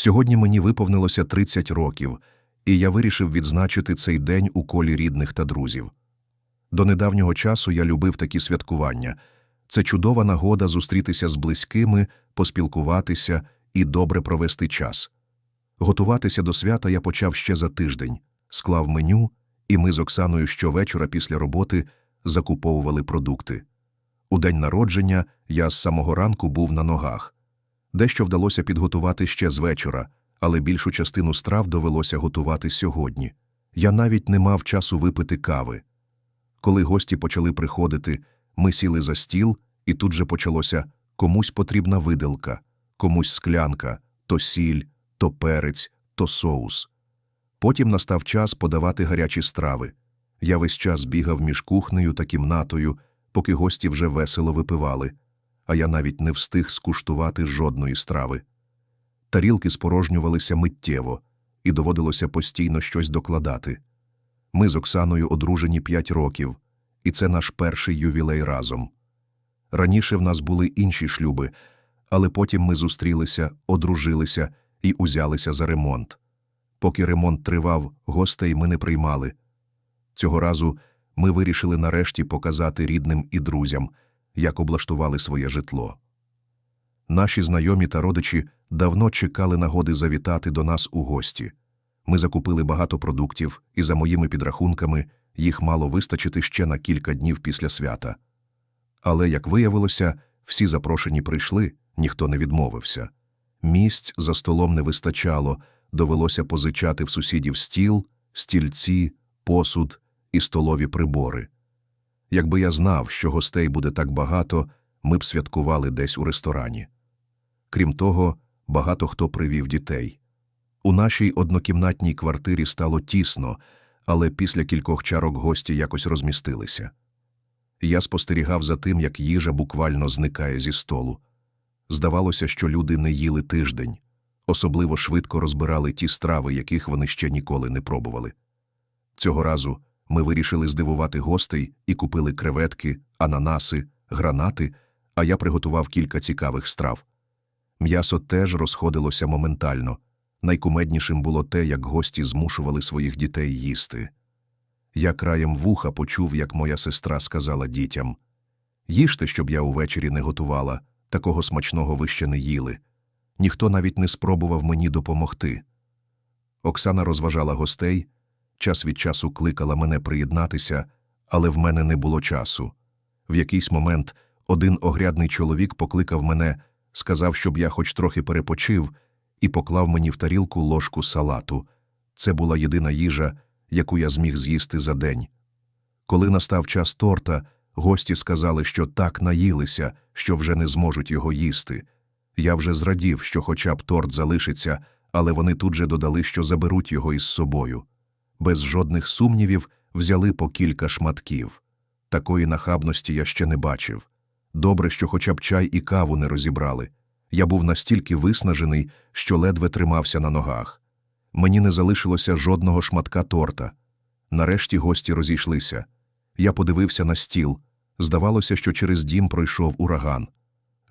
Сьогодні мені виповнилося 30 років, і я вирішив відзначити цей день у колі рідних та друзів. До недавнього часу я любив такі святкування. Це чудова нагода зустрітися з близькими, поспілкуватися і добре провести час. Готуватися до свята я почав ще за тиждень, склав меню, і ми з Оксаною щовечора після роботи закуповували продукти. У день народження я з самого ранку був на ногах. Дещо вдалося підготувати ще з вечора, але більшу частину страв довелося готувати сьогодні. Я навіть не мав часу випити кави. Коли гості почали приходити, ми сіли за стіл, і тут же почалося комусь потрібна виделка, комусь склянка, то сіль, то перець, то соус. Потім настав час подавати гарячі страви. Я весь час бігав між кухнею та кімнатою, поки гості вже весело випивали, а я навіть не встиг скуштувати жодної страви. Тарілки спорожнювалися миттєво, і доводилося постійно щось докладати. Ми з Оксаною одружені п'ять років, і це наш перший ювілей разом. Раніше в нас були інші шлюби, але потім ми зустрілися, одружилися і узялися за ремонт. Поки ремонт тривав, гостей ми не приймали. Цього разу ми вирішили нарешті показати рідним і друзям, як облаштували своє житло. Наші знайомі та родичі давно чекали нагоди завітати до нас у гості. Ми закупили багато продуктів, і, за моїми підрахунками, їх мало вистачити ще на кілька днів після свята. Але, як виявилося, всі запрошені прийшли, ніхто не відмовився. Місць за столом не вистачало, довелося позичати в сусідів стіл, стільці, посуд і столові прибори. Якби я знав, що гостей буде так багато, ми б святкували десь у ресторані. Крім того, багато хто привів дітей. У нашій однокімнатній квартирі стало тісно, але після кількох чарок гості якось розмістилися. Я спостерігав за тим, як їжа буквально зникає зі столу. Здавалося, що люди не їли тиждень, особливо швидко розбирали ті страви, яких вони ще ніколи не пробували. Цього разу ми вирішили здивувати гостей і купили креветки, ананаси, гранати, а я приготував кілька цікавих страв. М'ясо теж розходилося моментально. Найкумеднішим було те, як гості змушували своїх дітей їсти. Я краєм вуха почув, як моя сестра сказала дітям їжте, щоб я увечері не готувала, такого смачного ви ще не їли. Ніхто навіть не спробував мені допомогти. Оксана розважала гостей, час від часу кликала мене приєднатися, але в мене не було часу. В якийсь момент один огрядний чоловік покликав мене, сказав, щоб я хоч трохи перепочив, і поклав мені в тарілку ложку салату. Це була єдина їжа, яку я зміг з'їсти за день. Коли настав час торта, гості сказали, що так наїлися, що вже не зможуть його їсти. Я вже зрадів, що хоча б торт залишиться, але вони тут же додали, що заберуть його із собою. Без жодних сумнівів взяли по кілька шматків. Такої нахабності я ще не бачив. Добре, що хоча б чай і каву не розібрали. Я був настільки виснажений, що ледве тримався на ногах. Мені не залишилося жодного шматка торта. Нарешті гості розійшлися. Я подивився на стіл. Здавалося, що через дім пройшов ураган.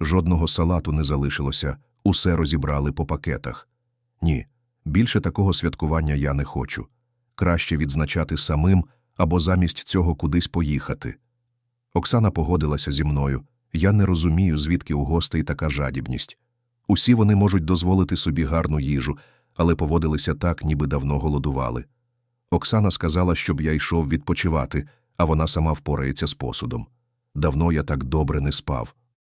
Жодного салату не залишилося, усе розібрали по пакетах. Ні, більше такого святкування я не хочу. Краще відзначати самим або замість цього кудись поїхати. Оксана погодилася зі мною. Я не розумію, звідки у гостей така жадібність. Усі вони можуть дозволити собі гарну їжу, але поводилися так, ніби давно голодували. Оксана сказала, щоб я йшов відпочивати, а вона сама впорається з посудом. Давно я так добре не спав.